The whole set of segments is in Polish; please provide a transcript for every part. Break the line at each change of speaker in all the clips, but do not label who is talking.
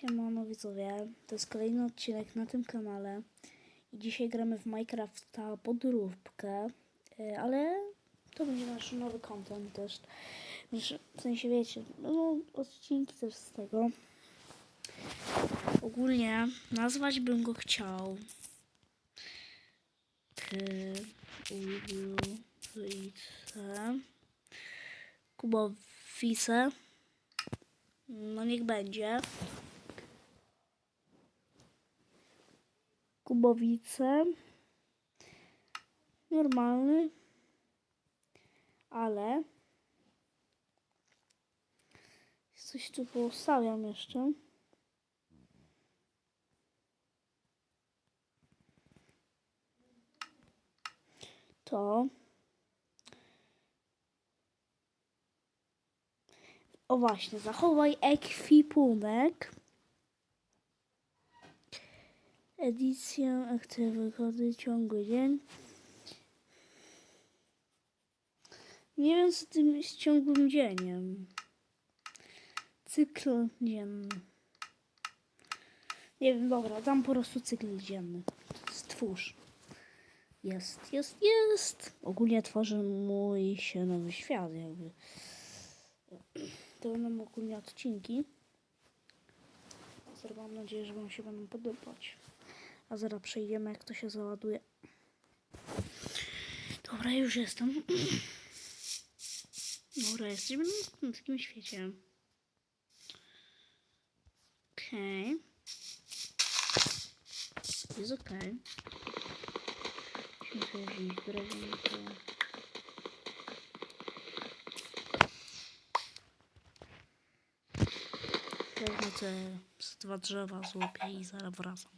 Siemano widzowie, to jest kolejny odcinek na tym kanale. I dzisiaj gramy w Minecrafta podróbkę, y, ale to będzie nasz nowy content też, w sensie wiecie, no odcinki też z tego. Ogólnie nazwać bym go chciał Kubowice Kubowice no niech będzie. Kubowice. Normalny. Ale. Coś tu poustawiam jeszcze. To. O właśnie, zachowaj ekwipunek. Edycja, aktywy, kody, ciągły dzień. Nie wiem co tym z ciągłym dzieniem. Cykl dzienny. Nie wiem, dobra, dam po prostu cykl dzienny. Stwórz. Jest, jest, jest. Ogólnie tworzy mój się nowy świat, jakby. To będą ogólnie odcinki. Mam nadzieję, że Wam się będą podobać. A zaraz przejdziemy, jak to się załaduje. Dobra, już jestem. Dobra, jesteśmy na takim świecie. Okej. Jest okej. Sobie wziąć drewno. Wezmę te dwa drzewa, złopię i zaraz wracam.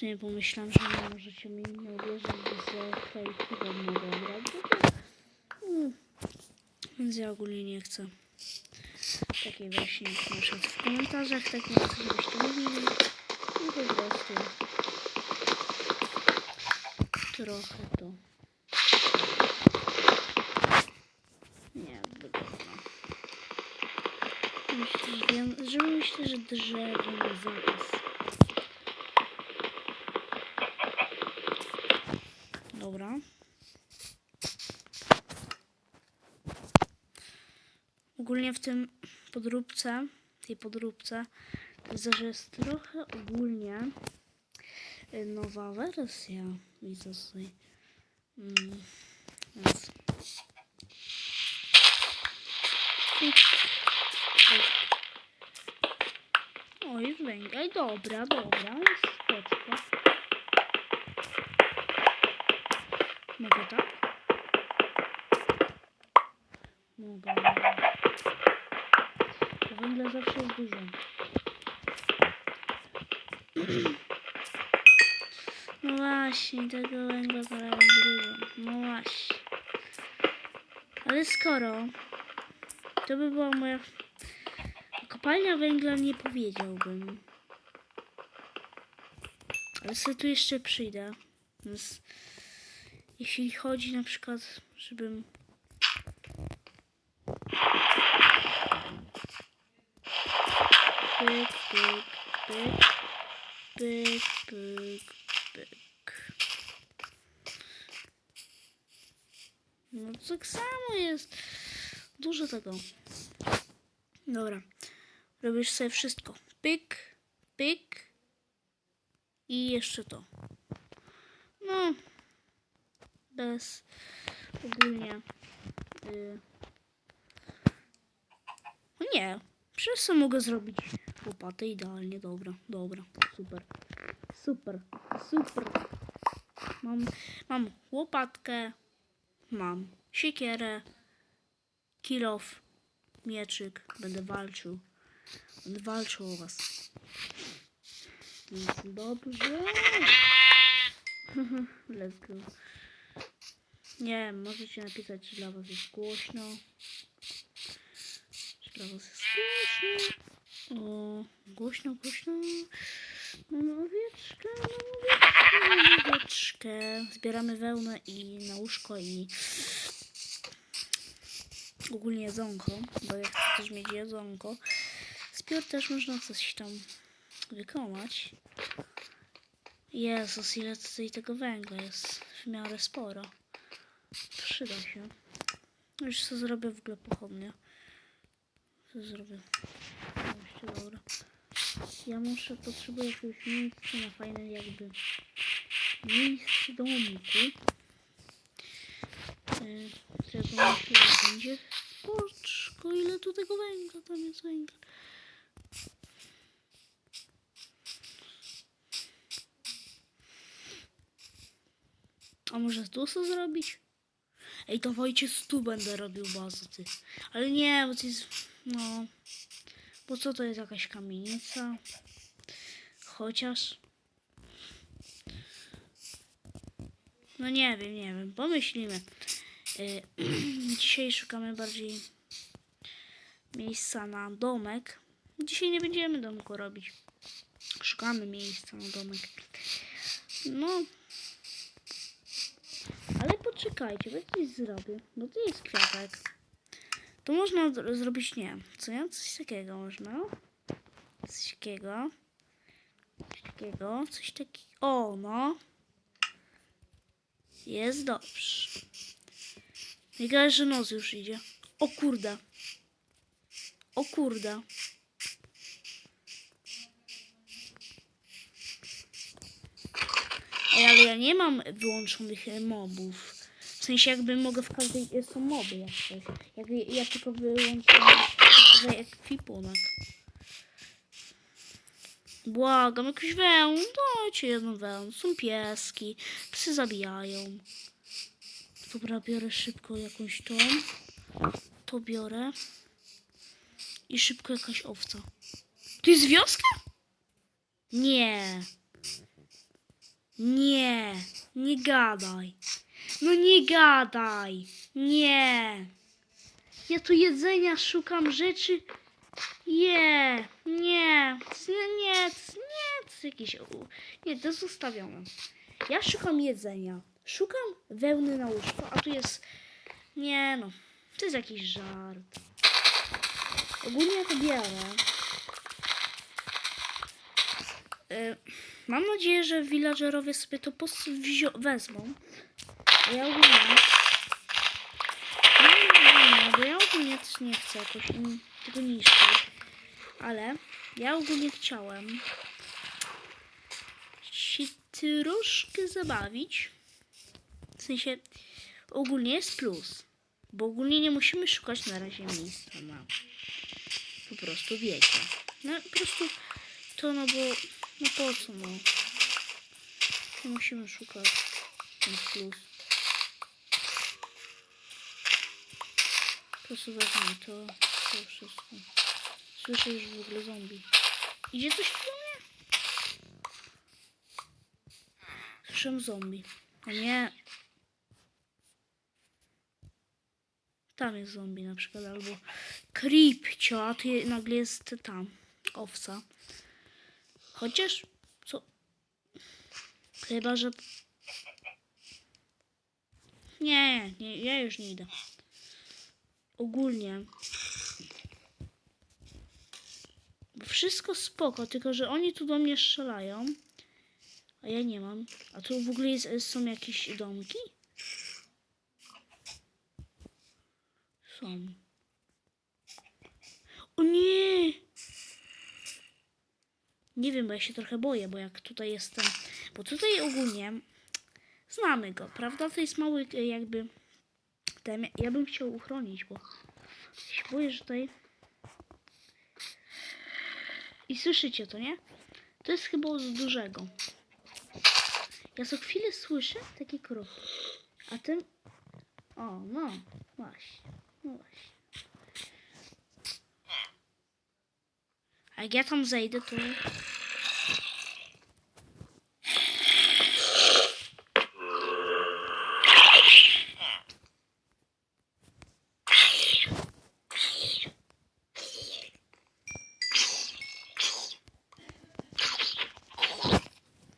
Sumie pomyślałem, że nie możecie mi nie uwierzyć, że za Craig'em mogę grać. Mm. Więc ja ogólnie nie chcę. Takiej właśnie, przykład w komentarzach tak nie chcę, żebyście mówili. I po prostu trochę to nie wygląda. Myślę, że, wiem, że myślę, że drzewo na zapas. Dobra. Ogólnie w tym podróbce, tej podróbce, widzę, że jest trochę ogólnie y, nowa wersja. Widzę tutaj. Mm, więc. O, już węgiel. Dobra, dobra. Jest spoczko. Mogę tak? Mogę. Węgla zawsze jest dużo. No właśnie, tego węgla będzie dużo. No właśnie. Ale skoro to by była moja kopalnia węgla, nie powiedziałbym. Ale sobie tu jeszcze przyjdę. Więc jeśli chodzi na przykład, żebym pyk, pyk, pyk, pyk, pyk, pyk. No tak samo jest. Dużo tego. Dobra. Robisz sobie wszystko. Pyk, pyk i jeszcze to. No. Ogólnie. Y... No nie. Przecież mogę zrobić łopatę idealnie. Dobra, dobra. Super. Super. Super. Mam, mam łopatkę. Mam siekierę. Kilof. Mieczyk. Będę walczył. Będę walczył o was. Dobrze. Let's go. Nie możecie napisać, czy dla was jest głośno. Czy dla was jest głośno. O, głośno, głośno. Mamy owieczkę, mamy owieczkę, owieczkę. Zbieramy wełnę i na łóżko i ogólnie jedzonko, bo ja chcę też mieć jedzonko. Zbiór też można coś tam wykonać. Jezus, ile tutaj tego węgla jest w miarę sporo. Przyda się. Już co zrobię w ogóle pochodnie. Co zrobię? Jeszcze dobra. Ja muszę, potrzebuję jakiegoś miejsca na fajne jakby miejsce domku. Yy, Tego myślę, będzie. Poczko, ile tu tego węgla, tam jest węgla. A może tu co zrobić? Ej, to Wojciech tu będę robił bazę, ty. Ale nie, bo to jest... No... Bo co to jest jakaś kamienica? Chociaż... No nie wiem, nie wiem. Pomyślimy. Y, Dzisiaj szukamy bardziej miejsca na domek. Dzisiaj nie będziemy domku robić. Szukamy miejsca na domek. No, ale poczekajcie, bo coś zrobię. Bo to jest kwiatek. To można zro- zrobić, nie co ja? Coś takiego można. Coś takiego. Coś takiego, coś takiego. O, no. Jest dobrze. Nie że noc już idzie. O kurde. O kurde. Ej, ale ja nie mam wyłączonych e, mobów. W sensie jakby mogę w każdej... e, Są moby jak coś. Jak, ja tylko wyłączam tutaj ekwipunek. Błagam, jakiś wełn. Dajcie jedną wełn. Są pieski. Psy zabijają. Dobra, biorę szybko jakąś tą. To biorę. I szybko jakaś owca. To jest wioska? Nie. Nie, nie gadaj. No nie gadaj. Nie. Ja tu jedzenia szukam rzeczy. Nie, nie, nie, nie, to jest- nie, to ustawione. Ja szukam jedzenia. Szukam wełny na łóżko, a tu jest. Nie no, to jest jakiś żart. Ogólnie ja to biorę. Y, Mam nadzieję, że villagerowie sobie to wezmą. Ja ogólnie... Nie, nie, bo ja ogólnie też nie chcę jakoś tego niszczyć. Ale ja ogólnie chciałem się troszkę zabawić. W sensie ogólnie jest plus. Bo ogólnie nie musimy szukać na razie miejsca na... Po prostu wiecie. No po prostu to no bo... No po co no? Nie musimy szukać. Ten plus. Prostu wezmę to, to wszystko. Słyszę już w ogóle zombie. Idzie coś do mnie? Słyszę zombie. O nie. Tam jest zombie na przykład, albo creepcio, a je- nagle jest tam owca. Chociaż, co? Chyba, że... Nie, nie, ja już nie idę. Ogólnie. Wszystko spoko, tylko że oni tu do mnie strzelają. A ja nie mam. A tu w ogóle jest, są jakieś domki? Są. O nie! Nie wiem, bo ja się trochę boję, bo jak tutaj jestem. Bo tutaj ogólnie znamy go, prawda? To jest mały jakby. Ja bym chciał uchronić, bo się boję, że tutaj. I słyszycie to, nie? To jest chyba z dużego. Ja co chwilę słyszę takie kroki. A ten. O, no, właśnie. No właśnie. A jak ja tam zejdę, to.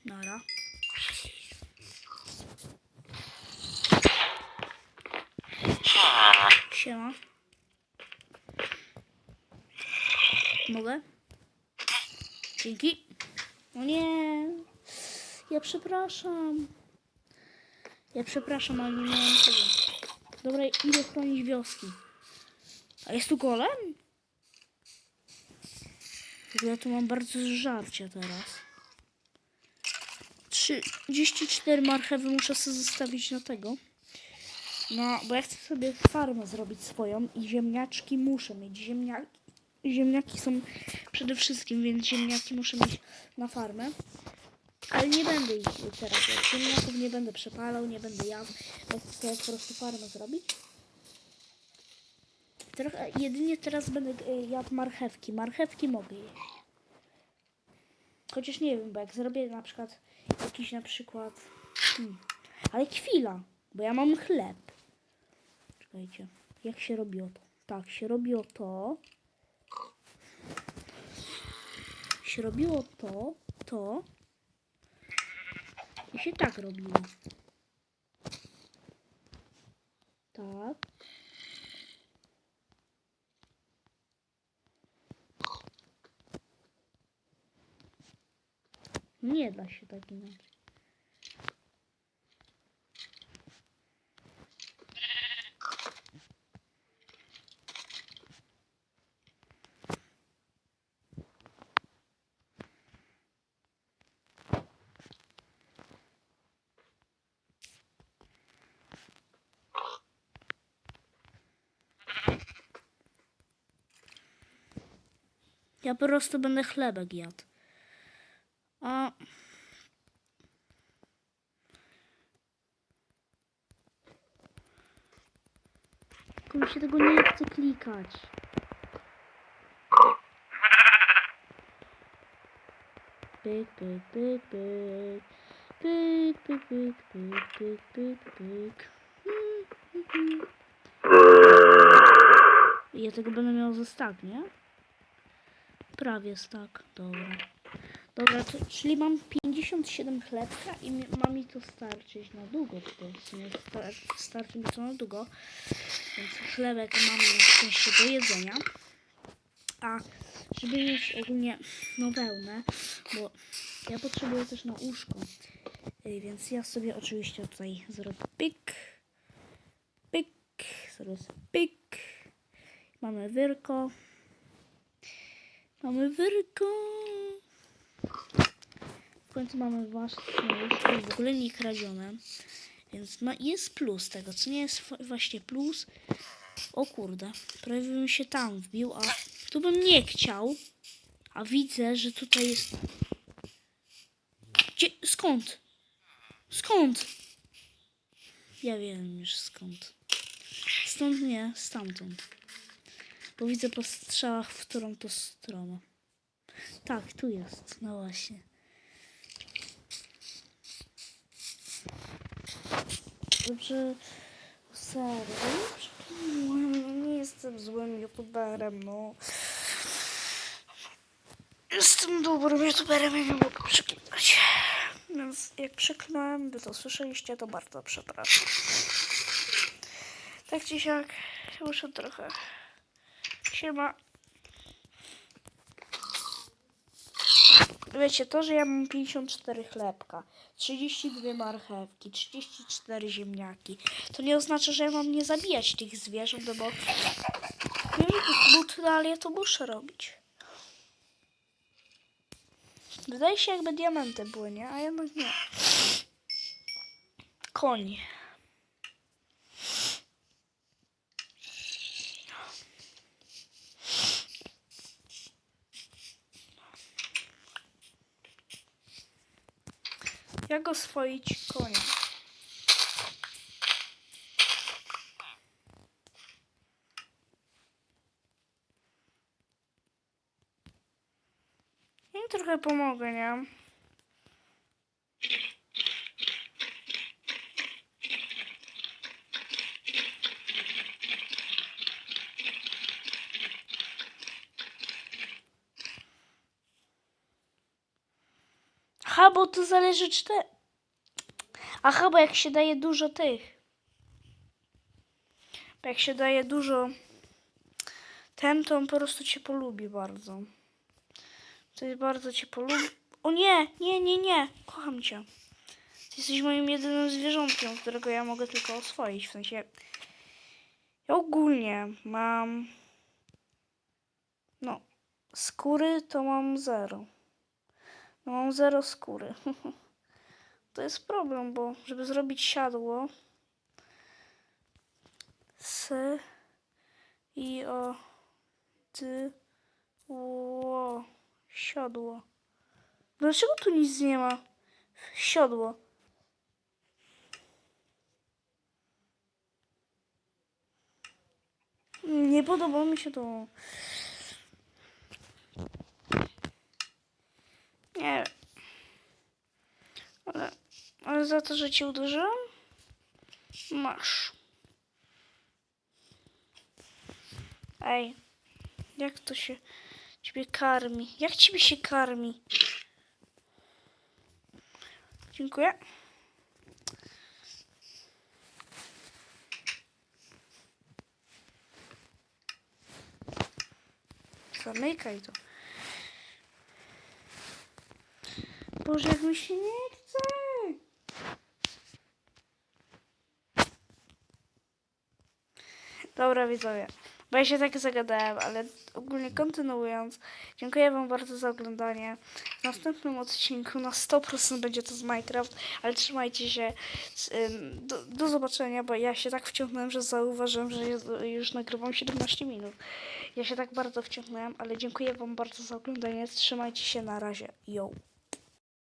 Nara. Siema. Mogę? Dzięki. No nie. Ja przepraszam. Ja przepraszam, ale nie miałem tego. Dobra, idę chronić wioski. A jest tu golem? Ogóle tu mam bardzo żarcia teraz. 34 marchewy muszę sobie zostawić na tego. No, bo ja chcę sobie farmę zrobić swoją i ziemniaczki muszę mieć. Ziemniaki, ziemniaki są przede wszystkim, więc ziemniaki muszę mieć na farmę. Ale nie będę ich teraz, ziemniaków nie będę przepalał, nie będę jadł. Ja chcę po prostu farmę zrobić. Trochę, jedynie teraz będę e, jadł marchewki. Marchewki mogę jeść. Chociaż nie wiem, bo jak zrobię na przykład jakiś na przykład... Hmm, ale chwila, bo ja mam chleb. Czekajcie, jak się robiło to? Tak, się robiło to. Się robiło to, to. I się tak robiło. Tak. Nie da się tak inaczej. Ja po prostu będę chlebek jadł. A... Tylko mi się tego nie chce klikać. Pyk, pyk, pyk, pyk. Pyk, pyk, pyk, pyk, pyk, pyk, pyk. Ja tego będę miał ze stack, nie? Prawie stack, dobra. Dobra, to, czyli mam 57 chlebka i ma mi to starczyć na długo tutaj. W sumie star, starczy mi to na długo. Więc chlebek mamy na szczęście do jedzenia. A żeby mieć ogólnie no bo ja potrzebuję też na łóżko. Więc ja sobie oczywiście tutaj zrobię pyk, zrobię sobie pyk. Mamy wyrko. Mamy wyrko. W końcu mamy łóżko, w ogóle nie kradzione. Więc ma, jest plus tego, co nie jest właśnie plus. O kurde, prawie bym się tam wbił, a tu bym nie chciał. A widzę, że tutaj jest... Gdzie? Skąd? Skąd? Ja wiem już skąd. Stąd nie, stamtąd. Bo widzę po strzałach, w którą to stronę. Tak, tu jest, no właśnie. Dobrze, serio, nie jestem złym youtuberem, no. Jestem dobrym youtuberem i nie mogę przeklinać. Więc jak przeklinałem, wy to słyszeliście, to bardzo przepraszam. Tak czy siak, muszę trochę... Siema. Wiecie, to, że ja mam 54 chlebka, 32 marchewki, 34 ziemniaki, to nie oznacza, że ja mam nie zabijać tych zwierząt, no bo jest nudne, ale ja to muszę robić. Wydaje się, jakby diamenty były, nie? A jednak nie. Koń. Jak oswoić konia? Ja im trochę pomogę, nie? Aha, bo to zależy czy te... Aha, bo jak się daje dużo tych... Bo jak się daje dużo... Ten, to on po prostu cię polubi bardzo. To jest bardzo cię polubię. O nie, nie, nie, nie. Kocham cię. Ty jesteś moim jedynym zwierzątkiem, którego ja mogę tylko oswoić. W sensie. Ja ogólnie mam. No. Skóry to mam zero. No mam zero skóry. to jest problem, bo żeby zrobić siadło. S. I o. Ty. Ło. Siodło. Dlaczego tu nic nie ma? Siodło. Nie podoba mi się to. Nie wiem. Ale, ale za to, że cię uderzyłem? Masz. Ej. Jak to się ciebie karmi? Jak ciebie się karmi? Dziękuję. Zamykaj to. Boże, jak mi się nie chce. Dobra, widzowie. Bo ja się tak zagadałem, ale ogólnie kontynuując, dziękuję Wam bardzo za oglądanie. W następnym odcinku na 100% będzie to z Minecraft, ale trzymajcie się. Do, do zobaczenia, bo ja się tak wciągnąłem, że zauważyłem, że już nagrywam 17 minut. Ja się tak bardzo wciągnąłem, ale dziękuję Wam bardzo za oglądanie. Trzymajcie się na razie. Yo.